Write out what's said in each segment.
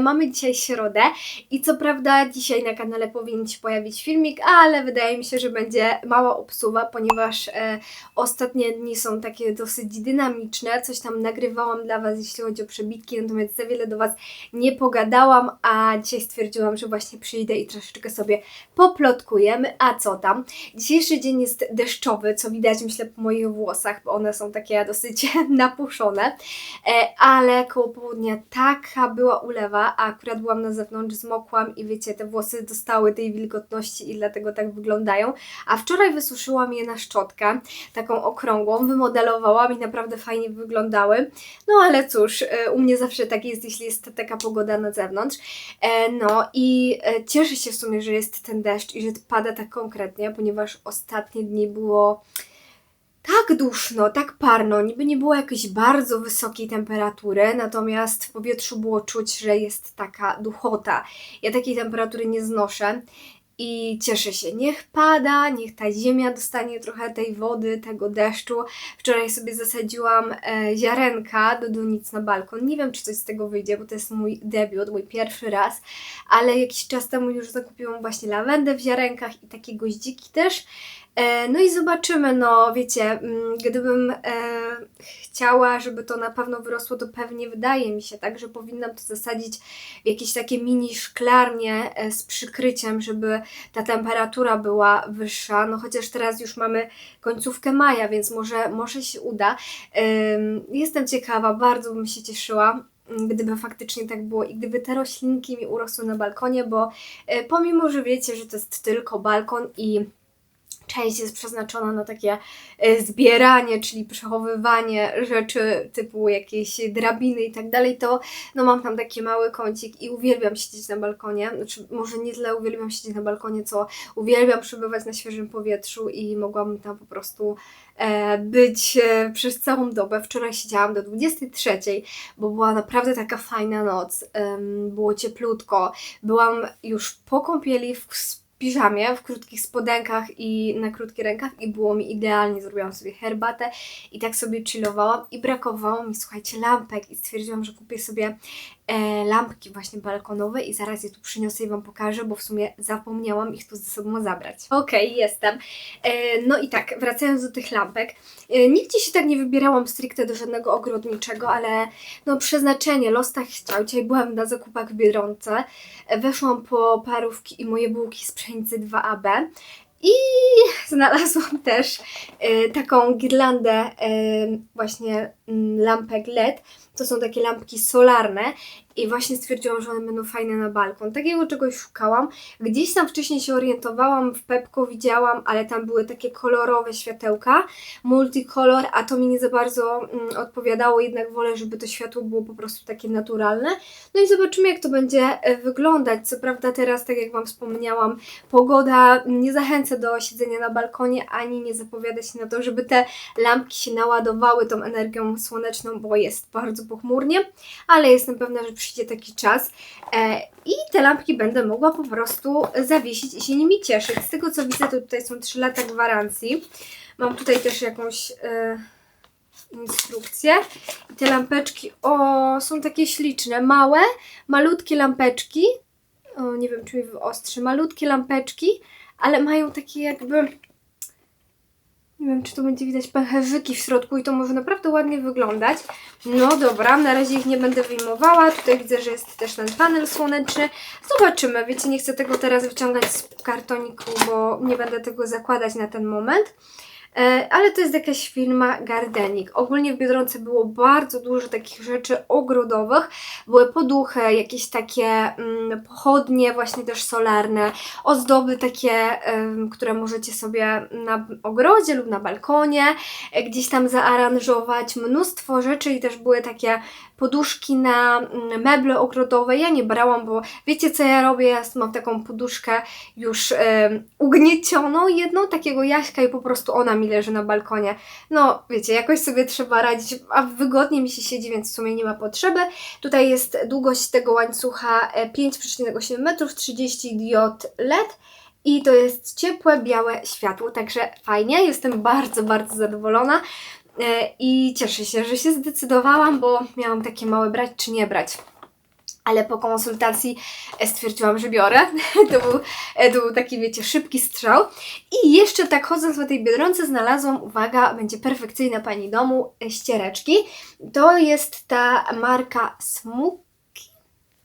mamy dzisiaj środę i co prawda dzisiaj na kanale powinien się pojawić filmik, ale wydaje mi się, że będzie mała obsuwa, ponieważ e, ostatnie dni są takie dosyć dynamiczne. Coś tam nagrywałam dla Was, jeśli chodzi o przebitki, natomiast za wiele do Was nie pogadałam, a dzisiaj stwierdziłam, że właśnie przyjdę i troszeczkę sobie poplotkujemy. A co tam? Dzisiejszy dzień jest deszczowy, co widać myślę po moich włosach, bo one są takie dosyć napuszone, e, ale koło południa taka była ulewa, a akurat byłam na zewnątrz, zmokłam i wiecie, te włosy dostały tej wilgotności i dlatego tak wyglądają. A wczoraj wysuszyłam je na szczotkę, taką okrągłą, wymodelowałam i naprawdę fajnie wyglądały. No ale cóż, e, u mnie zawsze tak jest, jeśli jest taka pogoda na zewnątrz. E, No i e, cieszę się w sumie, że jest ten deszcz i że pada tak konkretnie, ponieważ ostatnie dni było tak duszno, tak parno, niby nie było jakiejś bardzo wysokiej temperatury, natomiast w powietrzu było czuć, że jest taka duchota. Ja takiej temperatury nie znoszę i cieszę się. Niech pada, niech ta ziemia dostanie trochę tej wody, tego deszczu. Wczoraj sobie zasadziłam e, ziarenka do donic na balkon. Nie wiem, czy coś z tego wyjdzie, bo to jest mój debiut, mój pierwszy raz, ale jakiś czas temu już zakupiłam właśnie lawendę w ziarenkach i takie goździki też. E, No i zobaczymy, no wiecie, mm, gdybym e, chciała, żeby to na pewno wyrosło, to pewnie wydaje mi się tak, że powinnam to zasadzić w jakieś takie mini szklarnie e, z przykryciem, żeby ta temperatura była wyższa. No chociaż teraz już mamy końcówkę maja, więc może, może się uda. Jestem ciekawa, bardzo bym się cieszyła gdyby faktycznie tak było i gdyby te roślinki mi urosły na balkonie, bo e, pomimo, że wiecie, że to jest tylko balkon i część jest przeznaczona na takie e, zbieranie, czyli przechowywanie rzeczy typu jakieś drabiny i tak dalej, to no mam tam taki mały kącik i uwielbiam siedzieć na balkonie. Znaczy, może nie tyle uwielbiam siedzieć na balkonie, co uwielbiam przebywać na świeżym powietrzu i mogłam tam po prostu e, być e, przez całą dobę. Wczoraj siedziałam do 23, bo była naprawdę taka fajna noc. Było cieplutko. Byłam już po kąpieli w piżamie, w krótkich spodenkach i na krótkich rękach i było mi idealnie. Zrobiłam sobie herbatę i tak sobie chillowałam i brakowało mi, słuchajcie, lampek i stwierdziłam, że kupię sobie lampki właśnie balkonowe i zaraz je tu przyniosę i Wam pokażę, bo w sumie zapomniałam ich tu ze sobą zabrać. Okej, jestem. E, no i tak, wracając do tych lampek. E, nigdzie się tak nie wybierałam stricte do żadnego ogrodniczego, ale no przeznaczenie, los tak chciał. Dzisiaj byłam na zakupach w Biedronce, e, weszłam po parówki i moje bułki z pszenicy 2AB i znalazłam też e, taką girlandę e, właśnie mm, lampek LED. To są takie lampki solarne i właśnie stwierdziłam, że one będą fajne na balkon. Takiego czegoś szukałam. Gdzieś tam wcześniej się orientowałam, w Pepko widziałam, ale tam były takie kolorowe światełka, multicolor, a to mi nie za bardzo mm, odpowiadało, jednak wolę, żeby to światło było po prostu takie naturalne. No i zobaczymy, jak to będzie e, wyglądać. Co prawda teraz, tak jak Wam wspomniałam, pogoda nie zachęca do siedzenia na balkonie, ani nie zapowiada się na to, żeby te lampki się naładowały tą energią słoneczną, bo jest bardzo pochmurnie, ale jestem pewna, że przyjdzie taki czas e, i te lampki będę mogła po prostu zawiesić i się nimi cieszyć. Z tego co widzę, to tutaj są 3 lata gwarancji. Mam tutaj też jakąś e, instrukcję. I te lampeczki, o, są takie śliczne, małe, malutkie lampeczki. O, nie wiem, czy mi wyostrzy. Malutkie lampeczki, ale mają takie jakby nie wiem, czy tu będzie widać pęcherzyki w środku i to może naprawdę ładnie wyglądać. No dobra, na razie ich nie będę wyjmowała. Tutaj widzę, że jest też ten panel słoneczny. Zobaczymy. Wiecie, nie chcę tego teraz wyciągać z kartoniku, bo nie będę tego zakładać na ten moment. E, Ale to jest jakaś firma Gardenik. Ogólnie w Biedronce było bardzo dużo takich rzeczy ogrodowych. Były poduchy, jakieś takie mm, pochodnie, właśnie też solarne, ozdoby takie, które możecie sobie na ogrodzie lub na balkonie e, gdzieś tam zaaranżować. Mnóstwo rzeczy i też były takie poduszki na mm, meble ogrodowe. Ja nie brałam, bo wiecie co ja robię? Ja mam taką poduszkę już em, ugniecioną, jedną takiego jaśka i po prostu ona mi leży na balkonie. No, wiecie, jakoś sobie trzeba radzić, a wygodnie mi się siedzi, więc w sumie nie ma potrzeby. Tutaj jest długość tego łańcucha e, 5,8 metrów, 30 diod LED. I to jest ciepłe, białe światło, także fajnie. Jestem bardzo, bardzo zadowolona. E, I cieszę się, że się zdecydowałam, bo miałam takie małe brać czy nie brać. ale po konsultacji e, stwierdziłam, że biorę. To był, e, to był taki, wiecie, szybki strzał. I jeszcze tak chodząc po tej Biedronce znalazłam, uwaga, będzie perfekcyjna Pani domu, ściereczki. To jest ta marka Smuki,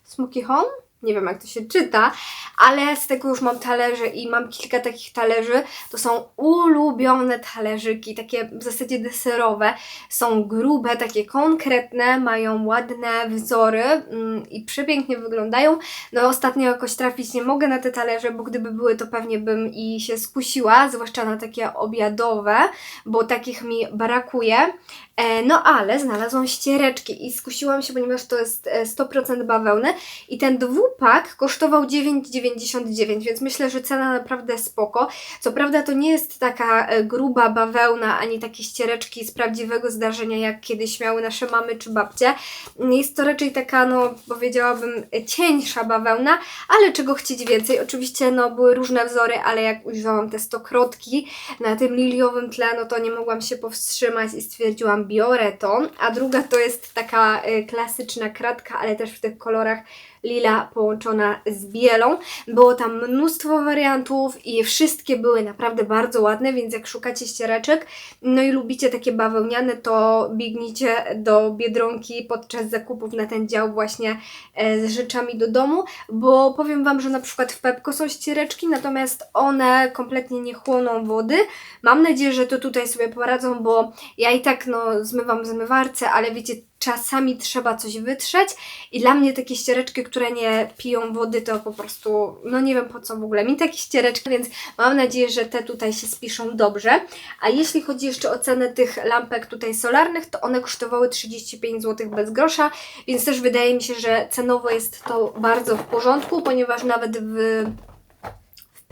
Smuki Home? Nie wiem jak to się czyta, ale z tego już mam talerze i mam kilka takich talerzy. To są ulubione talerzyki, takie w zasadzie deserowe. Są grube, takie konkretne, mają ładne wzory mm, i przepięknie wyglądają. No ostatnio jakoś trafić nie mogę na te talerze, bo gdyby były to pewnie bym i się skusiła, zwłaszcza na takie obiadowe, bo takich mi brakuje. E, No ale znalazłam ściereczki i skusiłam się, ponieważ to jest e, 100% bawełny i ten dwupak kosztował 9,99, więc myślę, że cena naprawdę spoko. Co prawda to nie jest taka e, gruba bawełna, ani takie ściereczki z prawdziwego zdarzenia, jak kiedyś miały nasze mamy czy babcie. Jest to raczej taka, no powiedziałabym, e, cieńsza bawełna, ale czego chcieć więcej. Oczywiście no były różne wzory, ale jak ujrzałam te stokrotki na tym liliowym tle, no to nie mogłam się powstrzymać i stwierdziłam, biorę to. A druga to jest taka e, klasyczna kratka, ale też w tych kolorach lila połączona z bielą. Było tam mnóstwo wariantów i wszystkie były naprawdę bardzo ładne, więc jak szukacie ściereczek, no i lubicie takie bawełniane, to biegnijcie do Biedronki podczas zakupów na ten dział właśnie e, z rzeczami do domu, bo powiem Wam, że na przykład w Pepko są ściereczki, natomiast one kompletnie nie chłoną wody. Mam nadzieję, że to tutaj sobie poradzą, bo ja i tak no zmywam w zmywarce, ale wiecie, czasami trzeba coś wytrzeć i dla mnie takie ściereczki, które nie piją wody, to po prostu, no nie wiem po co w ogóle mi takie ściereczki, więc mam nadzieję, że te tutaj się spiszą dobrze. A jeśli chodzi jeszcze o cenę tych lampek tutaj solarnych, to one kosztowały 35 zł bez grosza, więc też wydaje mi się, że cenowo jest to bardzo w porządku, ponieważ nawet w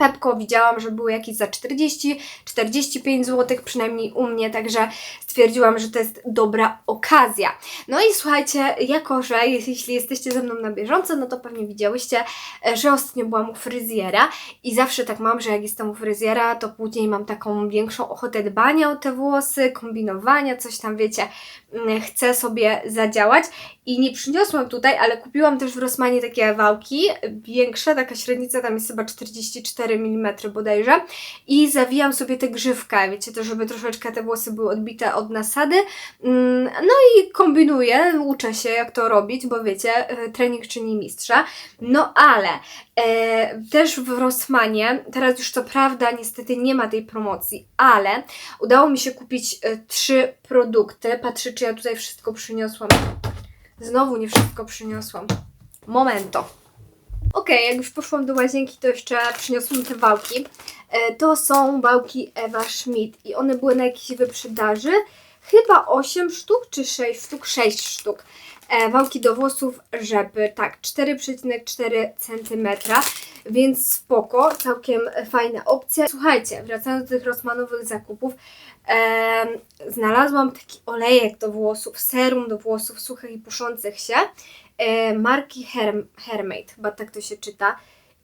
Pepko widziałam, że były jakieś za 40-45 zł, przynajmniej u mnie, także stwierdziłam, że to jest dobra okazja. No i słuchajcie, jako że jeśli jesteście ze mną na bieżąco, no to pewnie widziałyście, e, że ostatnio byłam u fryzjera i zawsze tak mam, że jak jestem u fryzjera, to później mam taką większą ochotę dbania o te włosy, kombinowania, coś tam wiecie, chcę sobie zadziałać. I nie przyniosłam tutaj, ale kupiłam też w Rossmanie takie wałki, większe, taka średnica tam jest chyba 44 mm bodajże. I zawijam sobie tę grzywkę, wiecie, to żeby troszeczkę te włosy były odbite od nasady, Mm, no i kombinuję, uczę się jak to robić, bo wiecie, e, trening czyni mistrza, no ale e, też w Rossmanie, teraz już co prawda niestety nie ma tej promocji, ale udało mi się kupić e, trzy produkty, patrzę czy ja tutaj wszystko przyniosłam, znowu nie wszystko przyniosłam, momento. Okej, jak już poszłam do łazienki, to jeszcze przyniosłam te wałki. E, to są wałki Ewa Schmidt i one były na jakiejś wyprzedaży. Chyba 8 sztuk czy 6 sztuk? 6 sztuk. E, wałki do włosów rzepy, tak, 4,4 cm, więc spoko, całkiem fajna opcja. Słuchajcie, wracając do tych Rossmanowych zakupów, em, znalazłam taki olejek do włosów, serum do włosów suchych i puszących się, e, marki Herm, Hermate, chyba tak to się czyta.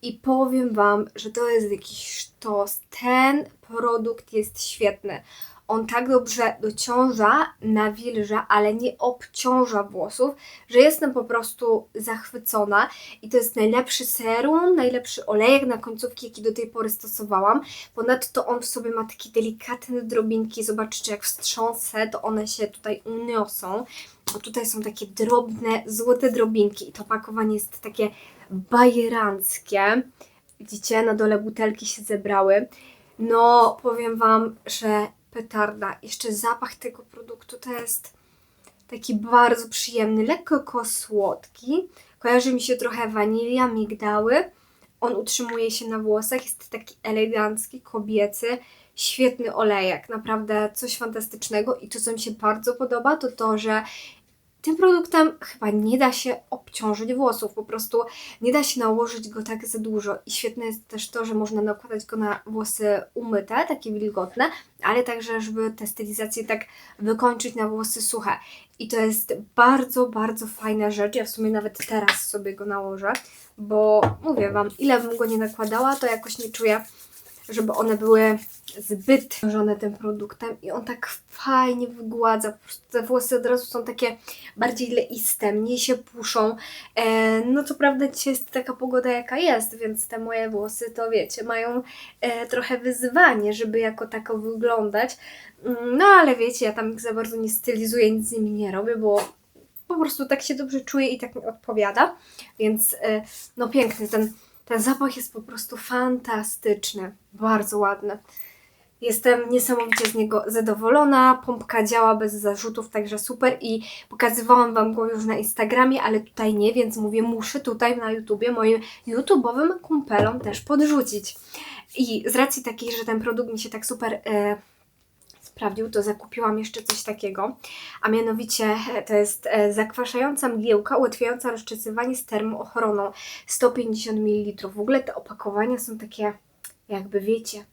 I powiem Wam, że to jest jakiś sztos. Ten produkt jest świetny. On tak dobrze dociąża, nawilża, ale nie obciąża włosów, że jestem po prostu zachwycona. I to jest najlepszy serum, najlepszy olejek na końcówki, jaki do tej pory stosowałam. Ponadto on w sobie ma takie delikatne drobinki. Zobaczcie, jak wstrząsę, to one się tutaj uniosą. Bo tutaj są takie drobne, złote drobinki i to pakowanie jest takie bajeranckie. Widzicie, na dole butelki się zebrały. No, powiem Wam, że petarda. Jeszcze zapach tego produktu to jest taki bardzo przyjemny, lekko słodki. Kojarzy mi się trochę wanilia, migdały. On utrzymuje się na włosach, jest taki elegancki, kobiecy, świetny olejek, naprawdę coś fantastycznego. I to, co mi się bardzo podoba, to to, że tym produktem chyba nie da się obciążyć włosów, po prostu nie da się nałożyć go tak za dużo. I świetne jest też to, że można nakładać go na włosy umyte, takie wilgotne, ale także, żeby tę stylizację tak wykończyć na włosy suche. I to jest bardzo, bardzo fajna rzecz. Ja w sumie nawet teraz sobie go nałożę, bo mówię Wam, ile bym go nie nakładała, to jakoś nie czuję żeby one były zbyt żone tym produktem i on tak fajnie wygładza. Po prostu te włosy od razu są takie bardziej leiste, mniej się puszą. E, no co prawda dzisiaj jest taka pogoda jaka jest, więc te moje włosy to wiecie, mają e, trochę wyzwanie, żeby jako tako wyglądać. Mm, No ale wiecie, ja tam ich za bardzo nie stylizuję, nic z nimi nie robię, bo po prostu tak się dobrze czuję i tak mi odpowiada. Więc e, no piękny, ten, ten zapach jest po prostu fantastyczny, bardzo ładny. Jestem niesamowicie z niego zadowolona. Pompka działa bez zarzutów, także super. I pokazywałam Wam go już na Instagramie, ale tutaj nie, więc mówię, muszę tutaj na YouTubie moim YouTube'owym kumpelom też podrzucić. I z racji takiej, że ten produkt mi się tak super e, sprawdził, to zakupiłam jeszcze coś takiego, a mianowicie e, to jest e, zakwaszająca mgiełka ułatwiająca rozczesywanie z termoochroną 150 ml. W ogóle te opakowania są takie, jakby wiecie,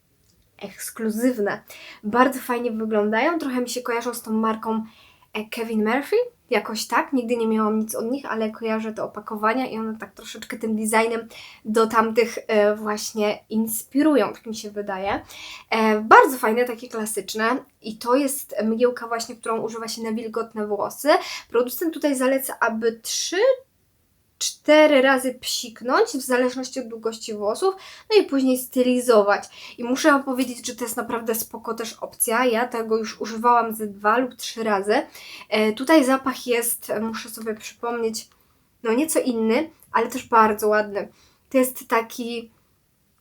ekskluzywne. Bardzo fajnie wyglądają, trochę mi się kojarzą z tą marką e, Kevin Murphy, jakoś tak. Nigdy nie miałam nic od nich, ale kojarzę te opakowania i one tak troszeczkę tym designem do tamtych e, właśnie inspirują, tak mi się wydaje. E, bardzo fajne, takie klasyczne i to jest mgiełka właśnie, którą używa się na wilgotne włosy. Producent tutaj zaleca, aby 3 cztery razy psiknąć w zależności od długości włosów, no i później stylizować. I muszę powiedzieć, że to jest naprawdę spoko też opcja. Ja tego już używałam ze dwa lub trzy razy. E, tutaj zapach jest, e, muszę sobie przypomnieć, no nieco inny, ale też bardzo ładny. To jest taki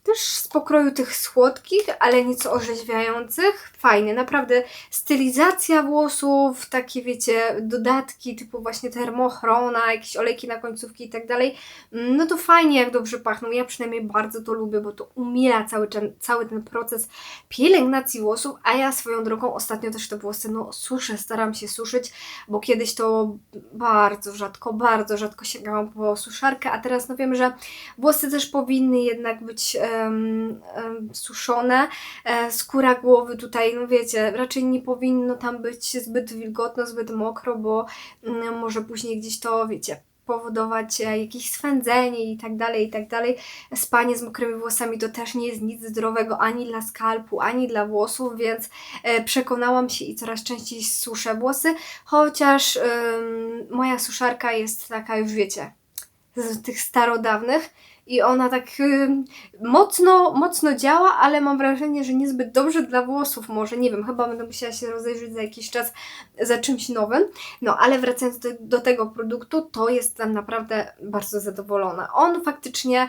też z pokroju tych słodkich, ale nieco orzeźwiających. Fajny, naprawdę stylizacja włosów, takie wiecie, dodatki typu właśnie termochrona, jakieś olejki na końcówki i tak dalej. No to fajnie, jak dobrze pachną. Ja przynajmniej bardzo to lubię, bo to umila cały cały ten proces pielęgnacji włosów, a ja swoją drogą ostatnio też te włosy no suszę, staram się suszyć, bo kiedyś to bardzo rzadko, bardzo rzadko sięgałam po suszarkę, a teraz no wiem, że włosy też powinny jednak być em, suszone. E, skóra głowy tutaj, no wiecie, raczej nie powinno tam być zbyt wilgotno, zbyt mokro, bo mm, może później gdzieś to, wiecie, powodować e, jakieś swędzenie i tak dalej, i tak dalej. Spanie z mokrymi włosami to też nie jest nic zdrowego ani dla skalpu, ani dla włosów, więc e, przekonałam się i coraz częściej suszę włosy, chociaż moja suszarka jest taka już wiecie, z tych starodawnych i ona tak mocno, mocno działa, ale mam wrażenie, że niezbyt dobrze dla włosów może, nie wiem, chyba będę musiała się rozejrzeć za jakiś czas za czymś nowym, no ale wracając do, do tego produktu, to jestem naprawdę bardzo zadowolona. On faktycznie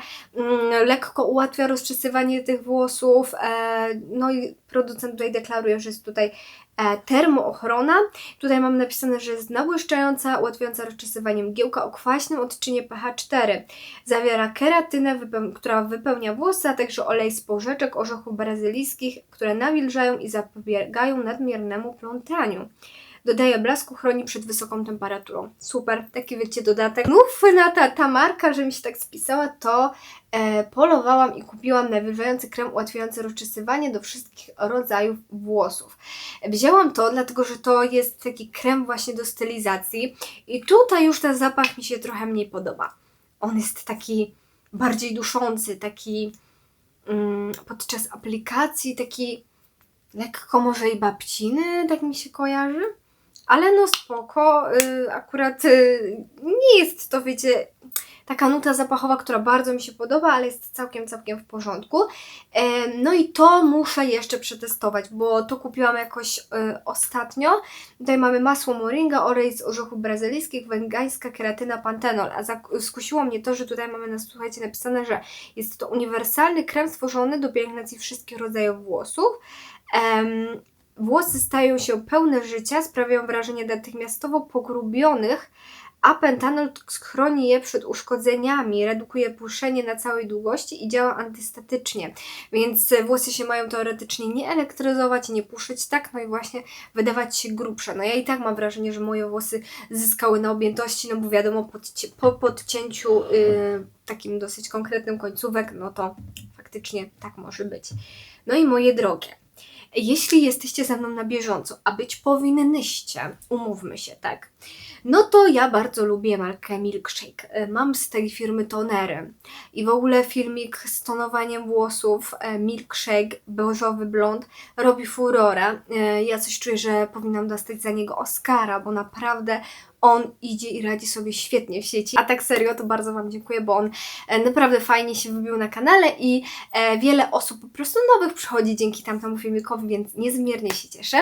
lekko ułatwia rozczesywanie tych włosów, e, no i producent tutaj deklaruje, że jest tutaj e, termoochrona. Tutaj mam napisane, że jest nabłyszczająca, ułatwiająca rozczesywanie mgiełka o kwaśnym odczynie pH 4. Zawiera keratynę, wypeł- która wypełnia włosy, a także olej z porzeczek, orzechów brazylijskich, które nawilżają i zapobiegają nadmiernemu plątaniu. Dodaje blasku, chroni przed wysoką temperaturą. Super, taki wiecie dodatek. Mów na ta, ta marka, że mi się tak spisała, to e, polowałam i kupiłam nawilżający krem ułatwiający rozczesywanie do wszystkich rodzajów włosów. Wzięłam to, dlatego że to jest taki krem właśnie do stylizacji i tutaj już ten zapach mi się trochę mniej podoba. On jest taki bardziej duszący, taki mm, podczas aplikacji, taki lekko może i babciny, tak mi się kojarzy. Ale no spoko, y, akurat y, nie jest to, wiecie, taka nuta zapachowa, która bardzo mi się podoba, ale jest całkiem, całkiem w porządku. E, No i to muszę jeszcze przetestować, bo to kupiłam jakoś y, ostatnio. Tutaj mamy masło moringa, olej z orzechów brazylijskich, węgańska keratyna, pantenol. A skusiło mnie to, że tutaj mamy, na, słuchajcie, napisane, że jest to uniwersalny krem stworzony do pielęgnacji wszystkich rodzajów włosów. Em, Włosy stają się pełne życia, sprawiają wrażenie natychmiastowo pogrubionych, a pentanol chroni je przed uszkodzeniami, redukuje puszczenie na całej długości i działa antystatycznie. Więc włosy się mają teoretycznie nie elektryzować, nie puszyć tak, no i właśnie wydawać się grubsze. No ja i tak mam wrażenie, że moje włosy zyskały na objętości, no bo wiadomo, po podcięciu y, takim dosyć konkretnym końcówek, no to faktycznie tak może być. No i moje drogie, jeśli jesteście ze mną na bieżąco, a być powinnyście, umówmy się, tak? No to ja bardzo lubię markę Milkshake. E, Mam z tej firmy tonery i w ogóle filmik z tonowaniem włosów e, Milkshake beżowy blond robi furorę. E, Ja coś czuję, że powinnam dostać za niego Oscara, bo naprawdę on idzie i radzi sobie świetnie w sieci. A tak serio, to bardzo Wam dziękuję, bo on e, naprawdę fajnie się wybił na kanale i e, wiele osób po prostu nowych przychodzi dzięki tamtemu filmikowi, więc niezmiernie się cieszę.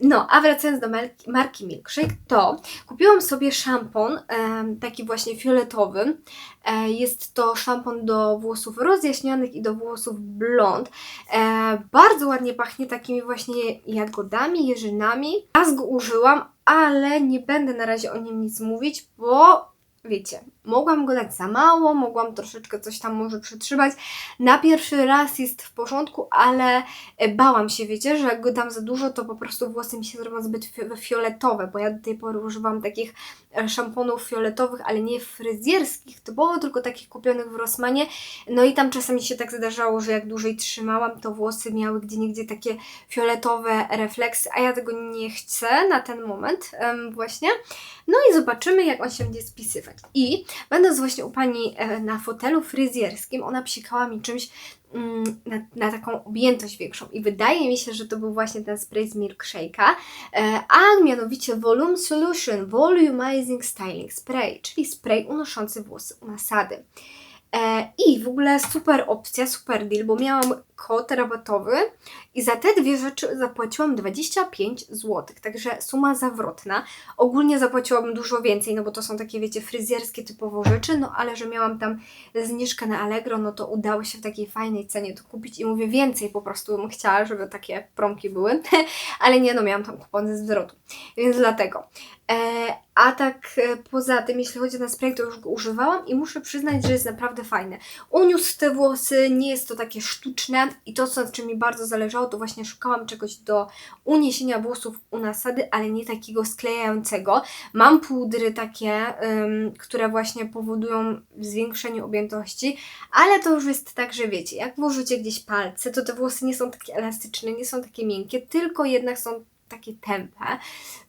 No, a wracając do marki, Milkshake, to kupiłam sobie szampon, taki właśnie fioletowy. E, jest to szampon do włosów rozjaśnionych i do włosów blond. E, bardzo ładnie pachnie takimi właśnie jagodami, jeżynami. Raz go użyłam, ale nie będę na razie o nim nic mówić, bo wiecie, mogłam go dać za mało, mogłam troszeczkę coś tam może przytrzymać. Na pierwszy raz jest w porządku, ale e, bałam się, wiecie, że jak go dam za dużo, to po prostu włosy mi się zrobią zbyt fi- fioletowe, bo ja do tej pory używam takich e, szamponów fioletowych, ale nie fryzjerskich typowo, tylko takich kupionych w Rossmanie. No i tam czasami się tak zdarzało, że jak dłużej trzymałam, to włosy miały gdzie niegdzie takie fioletowe refleksy, a ja tego nie chcę na ten moment em, właśnie. No i zobaczymy, jak on się będzie spisywać. I będąc właśnie u pani e, na fotelu fryzjerskim, ona psikała mi czymś mm, na, na taką objętość większą. I wydaje mi się, że to był właśnie ten spray z Milkshake'a, e, a mianowicie Volume Solution Volumizing Styling Spray, czyli spray unoszący włosy u nasady. E, I w ogóle super opcja, super deal, bo miałam kod rabatowy i za te dwie rzeczy zapłaciłam 25 zł, także suma zawrotna. Ogólnie zapłaciłam dużo więcej, no bo to są takie, wiecie, fryzjerskie typowo rzeczy, no ale że miałam tam zniżkę na Allegro, no to udało się w takiej fajnej cenie to kupić i mówię więcej po prostu bym chciała, żeby takie promki były, ale nie, no miałam tam kupony z zwrotu, więc dlatego. E, a tak e, poza tym, jeśli chodzi ten spray, to już go używałam i muszę przyznać, że jest naprawdę fajny. Uniósł te włosy, nie jest to takie sztuczne i to, co, czym mi bardzo zależało, to właśnie szukałam czegoś do uniesienia włosów u nasady, ale nie takiego sklejającego. Mam pudry takie, które właśnie powodują zwiększenie objętości, ale to już jest tak, że wiecie, jak włożycie gdzieś palce, to te włosy nie są takie elastyczne, nie są takie miękkie, tylko jednak są takie tępe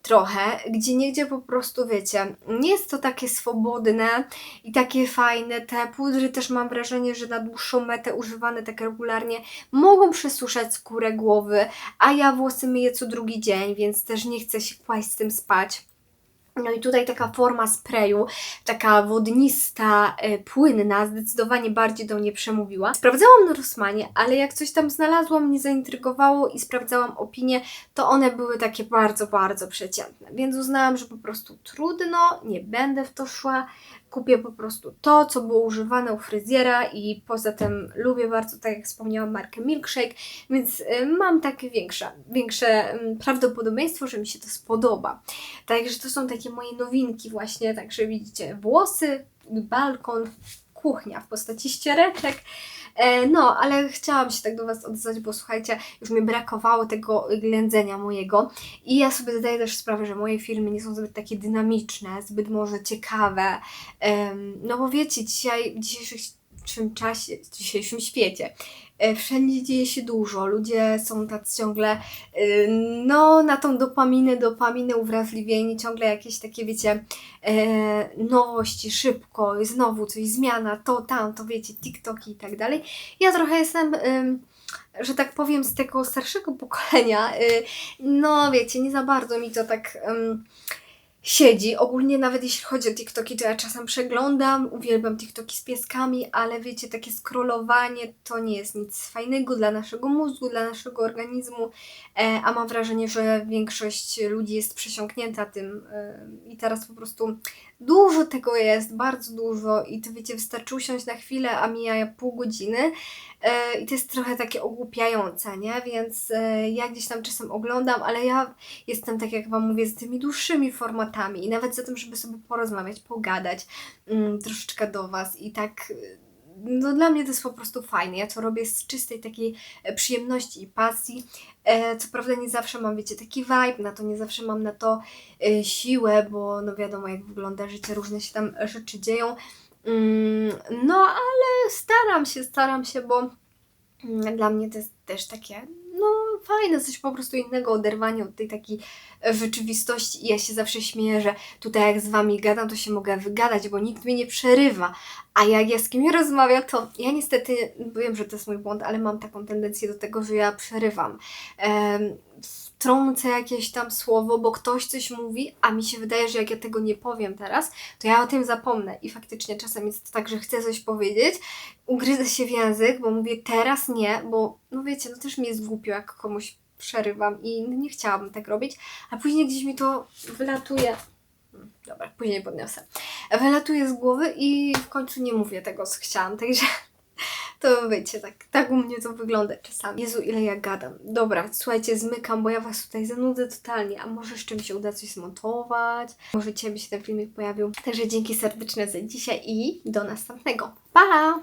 trochę, gdzie niegdzie po prostu, wiecie, nie jest to takie swobodne i takie fajne. Te pudry też mam wrażenie, że na dłuższą metę używane tak regularnie mogą przesuszać skórę głowy, a ja włosy myję co drugi dzień, więc też nie chcę się kłaść z tym spać. No i tutaj taka forma sprayu, taka wodnista, e, płynna, zdecydowanie bardziej do mnie przemówiła. Sprawdzałam na Rossmanie, ale jak coś tam znalazłam, mnie zaintrygowało i sprawdzałam opinie, to one były takie bardzo, bardzo przeciętne. Więc uznałam, że po prostu trudno, nie będę w to szła. Kupię po prostu to, co było używane u fryzjera i poza tym lubię bardzo, tak jak wspomniałam, markę Milkshake, więc y, mam takie większe, większe mm, prawdopodobieństwo, że mi się to spodoba. Także to są takie moje nowinki właśnie, także widzicie, włosy, balkon, kuchnia w postaci ściereczek. E, No, ale chciałam się tak do Was odzwać, bo słuchajcie, już mi brakowało tego ględzenia mojego. I ja sobie zdaję też sprawę, że moje filmy nie są zbyt takie dynamiczne, zbyt może ciekawe, no bo wiecie, dzisiaj, w dzisiejszym czasie, w dzisiejszym świecie wszędzie dzieje się dużo, ludzie są tacy ciągle y, no na tą dopaminę, dopaminę uwrażliwieni, ciągle jakieś takie wiecie e, nowości, szybko, znowu coś, zmiana, to, tam, to wiecie, TikToki i tak dalej. Ja trochę jestem... że tak powiem, z tego starszego pokolenia, y, no wiecie, nie za bardzo mi to tak siedzi. Ogólnie nawet jeśli chodzi o TikToki, to ja czasem przeglądam, uwielbiam TikToki z pieskami, ale wiecie, takie scrollowanie to nie jest nic fajnego dla naszego mózgu, dla naszego organizmu, e, a mam wrażenie, że większość ludzi jest przesiąknięta tym e, i teraz po prostu dużo tego jest, bardzo dużo i to wiecie, wystarczy usiąść na chwilę, a mija pół godziny e, i to jest trochę takie ogłupiające, nie? Więc e, ja gdzieś tam czasem oglądam, ale ja jestem, tak jak Wam mówię, z tymi dłuższymi formatami i nawet za tym, żeby sobie porozmawiać, pogadać mm, troszeczkę do Was i tak... No dla mnie to jest po prostu fajne. Ja to robię z czystej takiej e, przyjemności i pasji. E, co prawda nie zawsze mam, wiecie, taki vibe na to, nie zawsze mam na to e, siłę, bo no wiadomo jak wygląda życie, różne się tam rzeczy dzieją. Mm, no ale staram się, staram się, bo mm, dla mnie to jest też takie, no fajne, coś po prostu innego, oderwanie od tej takiej e, rzeczywistości. I ja się zawsze śmieję, że tutaj jak z wami gadam, to się mogę wygadać, bo nikt mnie nie przerywa. A jak ja z kimś rozmawiam, to ja niestety, wiem, że to jest mój błąd, ale mam taką tendencję do tego, że ja przerywam. Em, wtrącę jakieś tam słowo, bo ktoś coś mówi, a mi się wydaje, że jak ja tego nie powiem teraz, to ja o tym zapomnę. I faktycznie czasem jest tak, że chcę coś powiedzieć, ugryzę się w język, bo mówię teraz nie, bo no wiecie, no też mi jest głupio, jak komuś przerywam i nie chciałabym tak robić, a później gdzieś mi to wylatuje. Dobra, później podniosę. Wylatuje z głowy i w końcu nie mówię tego, co chciałam, także to wiecie, tak, tak u mnie to wygląda czasami. Jezu, ile ja gadam. Dobra, słuchajcie, zmykam, bo ja Was tutaj zanudzę totalnie, a może jeszcze mi się uda coś zmontować, może Ciebie się ten filmik pojawił. Także dzięki serdeczne za dzisiaj i do następnego. Pa!